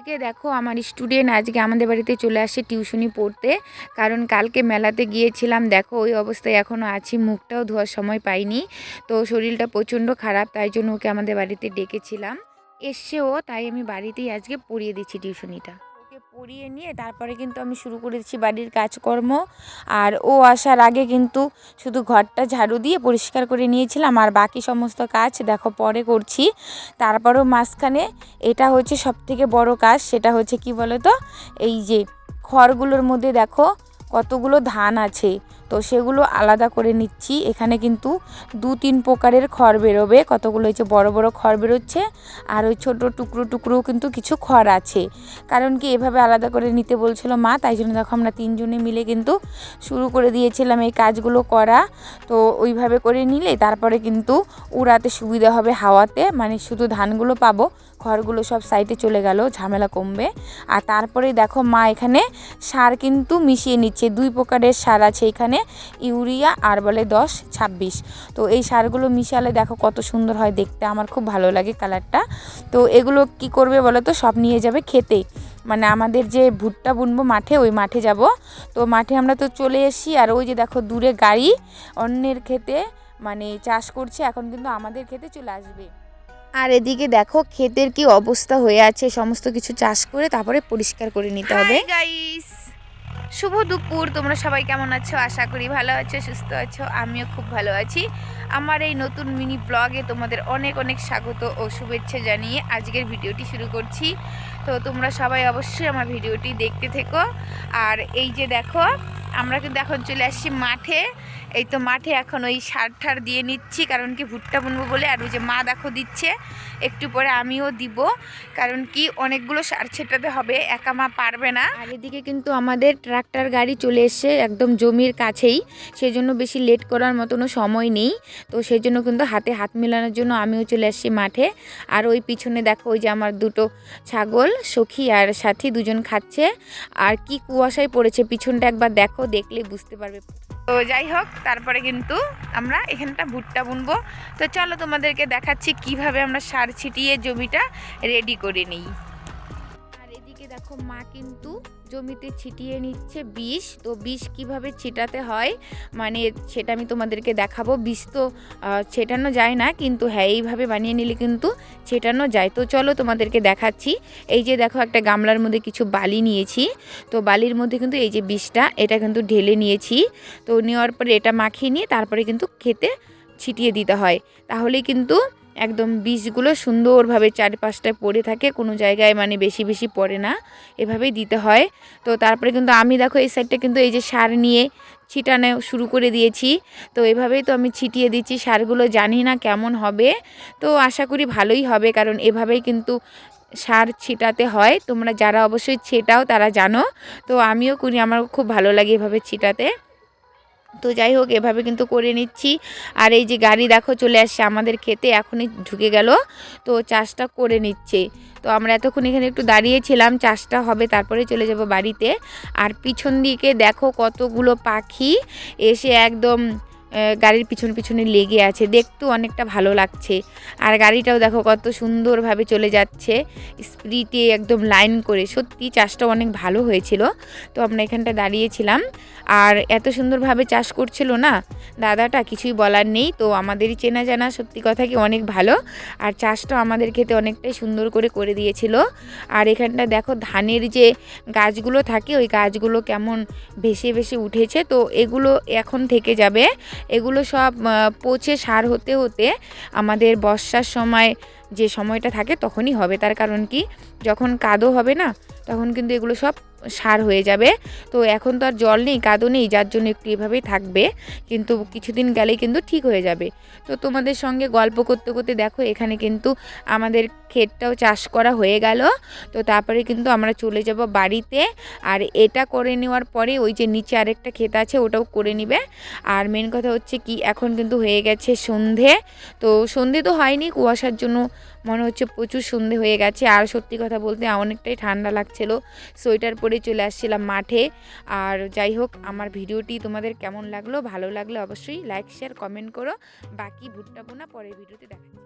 আজকে দেখো আমার স্টুডেন্ট আজকে আমাদের বাড়িতে চলে আসে টিউশনি পড়তে। কারণ কালকে মেলাতে গিয়েছিলাম, দেখো ওই অবস্থায় এখনও আছি, মুখটাও ধোয়ার সময় পাইনি। তো শরীরটা প্রচণ্ড খারাপ, তাই জন্য ওকে আমাদের বাড়িতে ডেকেছিলাম। এসছে ও তাই আমি বাড়িতেই আজকে পড়িয়ে দিচ্ছি টিউশনিটা। পড়িয়ে নিয়ে তারপরে কিন্তু আমি শুরু করেছি বাড়ির কাজকর্ম। আর ও আসার আগে কিন্তু শুধু ঘরটা ঝাড়ু দিয়ে পরিষ্কার করে নিয়েছিলাম। আর বাকি সমস্ত কাজ দেখো পরে করছি। তারপরেও মাঝখানে এটা হচ্ছে সব থেকে বড় কাজ, সেটা হচ্ছে কি বলো তো এই যে খড়গুলোর মধ্যে দেখো কতগুলো ধান আছে। তো সেগুলো আলাদা করে নিচ্ছি। এখানে কিন্তু দু তিন প্রকারের খড় বেরোবে। কতগুলো হচ্ছে বড় বড় খড় বেরোচ্ছে আর ওই ছোটো টুকরো টুকরো কিন্তু কিছু খড় আছে। কারণ কি এভাবে আলাদা করে নিতে বলছিল মা, তাই জন্য দেখো আমরা তিনজনে মিলে কিন্তু শুরু করে দিয়েছিলাম এই কাজগুলো করা। তো ওইভাবে করে নিলে তারপরে কিন্তু উড়াতে সুবিধা হবে হাওয়াতে। মানে শুধু ধানগুলো পাবো খড়গুলো সব সাইডে চলে গেল, ঝামেলা কমবে। আর তারপরে দেখো মা এখানে সার কিন্তু মিশিয়ে নিচ্ছে। দুই প্রকারের সার আছে এখানে, ইউরিয়া আর বলে দশ, ছাব্বিশ। তো এই সারগুলো মিশালে দেখো কত সুন্দর হয় দেখতে, আমার খুব ভালো লাগে কালারটা। তো এগুলো কি করবে বলো তো? সব নিয়ে যাবে খেতে। মানে আমাদের যে ভুট্টা বুনবো মাঠে, ওই মাঠে যাব। তো মাঠে আমরা তো চলে এসি আর ওই যে দেখো দূরে গাড়ি, অন্যের খেতে মানে চাষ করছে, এখন কিন্তু আমাদের খেতে চলে আসবে। আর এদিকে দেখো ক্ষেতের কি অবস্থা হয়ে আছে সমস্ত কিছু চাষ করে তারপরে পরিষ্কার করে নিতে হবে। গাইস শুভ দুপুর তোমরা সবাই কেমন আছো? আশা করি ভালো আছো সুস্থ আছো আমিও খুব ভালো আছি। আমার এই নতুন মিনি ব্লগে তোমাদের অনেক অনেক স্বাগত ও শুভেচ্ছা জানিয়ে আজকের ভিডিওটি শুরু করছি। তো তোমরা সবাই অবশ্যই আমার ভিডিওটি দেখতে থেকো। আর এই যে দেখো আমরা কিন্তু এখন চলে আসছি মাঠে। এই তো মাঠে এখন ওই সার ঠার দিয়ে নিচ্ছি, কারণ কি ভুট্টা বুনবো বলে, আর ওই যে মা দেখো দিচ্ছে, একটু পরে আমিও দিব, কারণ কি অনেকগুলো সার ছেটাতে হবে, একা মা পারবে না। আর এদিকে কিন্তু আমাদের ট্রাক্টর গাড়ি চলে এসছে একদম জমির কাছেই, সেজন্য বেশি লেট করার মতনও সময় নেই, তো সেই জন্য কিন্তু হাতে হাত মেলানোর জন্য আমিও চলে আসছি মাঠে। আর ওই পিছনে দেখো ওই যে আমার দুটো ছাগল, সখী আর সাথী দুজন খাচ্ছে, আর কি কুয়াশায় পড়েছে, পিছনটা একবার দেখো। দেখলে বুঝতে পারবে। তো যাই হোক, তারপরে কিন্তু আমরা এখানটা ভুট্টা বুনবো। তো চলো তোমাদেরকে দেখাচ্ছি কীভাবে আমরা সার ছিটিয়ে জমিটা রেডি করে নিই। আর এদিকে দেখো মা কিন্তু জমিতে ছিটিয়ে নিচ্ছে বিষ, তো বিষ কীভাবে ছিটাতে হয়? মানে সেটা আমি তোমাদেরকে দেখাবো। বিষ তো ছেটানো যায় না, কিন্তু হ্যাঁ এইভাবে বানিয়ে নিলে কিন্তু ছেটানো যায়। তো চলো তোমাদেরকে দেখাচ্ছি। এই যে দেখো একটা গামলার মধ্যে কিছু বালি নিয়েছি। তো বালির মধ্যে কিন্তু এই যে বিষটা, এটা কিন্তু ঢেলে নিয়েছি। তো নেওয়ার পরে এটা মাখিয়ে নিয়ে তারপরে কিন্তু খেতে ছিটিয়ে দিতে হয়। তাহলেই কিন্তু একদম বীজগুলো সুন্দরভাবে চারপাশটায় পড়ে থাকে, কোনো জায়গায় মানে বেশি বেশি পড়ে না, এভাবেই দিতে হয়। তো তারপরে কিন্তু আমি দেখো এই সাইডটা কিন্তু এই যে সার নিয়ে ছিটানো শুরু করে দিয়েছি। তো এভাবেই তো আমি ছিটিয়ে দিচ্ছি, সারগুলো জানি না কেমন হবে। তো আশা করি ভালোই হবে, কারণ এভাবেই কিন্তু সার ছিটাতে হয়। তোমরা যারা অবশ্যই ছেটাও, তারা জানো। তো আমিও করি আমার খুব ভালো লাগে এভাবে ছিটাতে। তো যাই হোক, এভাবে কিন্তু করে নিচ্ছি। আর এই যে গাড়ি দেখো, চলে আসছে আমাদের খেতে, এখনই ঢুকে গেল। তো চাষটা করে নিচ্ছে। তো আমরা এতক্ষণ এখানে একটু দাঁড়িয়েছিলাম, চাষটা হবে, তারপরে চলে যাব বাড়িতে। আর পিছন দিকে দেখো কতগুলো পাখি, এসে একদম গাড়ির পিছন পিছনে লেগে আছে। দেখতেও অনেকটা ভালো লাগছে। আর গাড়িটাও দেখো কত সুন্দরভাবে চলে যাচ্ছে। স্পিডে একদম লাইন করে। সত্যি চাষটা অনেক ভালো হয়েছিল। তো আমরা এখানটা দাঁড়িয়েছিলাম। আর এত সুন্দরভাবে চাষ করছিল না? দাদাটা কিছুই বলার নেই। তো আমাদেরই চেনা জানা সত্যি কথা কি অনেক ভালো। আর চাষটা আমাদের খেতে অনেকটাই সুন্দর করে করে দিয়েছিল। আর এখানটা দেখো ধানের যে গাছগুলো থাকে, ওই গাছগুলো কেমন ভেসে ভেসে উঠেছে। তো এগুলো এখন থেকে যাবে। এগুলো সব পচে সার হতে হতে আমাদের বর্ষার সময় যে সময়টা থাকে তখনই হবে। তার কারণ কি? যখন কাদো হবে না, তখন কিন্তু এগুলো সব সার হয়ে যাবে। তো এখন তো আর জল নেই, কাদো নেই, যার জন্য একটু এভাবেই থাকবে। কিন্তু কিছুদিন গেলেই কিন্তু ঠিক হয়ে যাবে। তো তোমাদের সঙ্গে গল্প করতে করতে দেখো, এখানে কিন্তু আমাদের ক্ষেতটাও চাষ করা হয়ে গেল। তো তারপরে কিন্তু আমরা চলে যাব বাড়িতে। আর এটা করে নেওয়ার পরে ওই যে নিচে আরেকটা ক্ষেত আছে, ওটাও করে নিবে। আর মেন কথা হচ্ছে কি, এখন কিন্তু হয়ে গেছে সন্ধে। তো সন্ধে তো হয়নি, কুয়াশার জন্য মনে হচ্ছে প্রচুর সন্ধে হয়ে গেছে। আর সত্যি কথা বলতে অনেকটাই ঠান্ডা লাগছিল। সোয়েটার পরে চলে আসছিলাম মাঠে। আর যাই হোক, আমার ভিডিওটি তোমাদের কেমন লাগল, ভালো লাগল অবশ্যই লাইক শেয়ার কমেন্ট করো। বাকি ভুট্টা বোনা পরের ভিডিওতে দেখা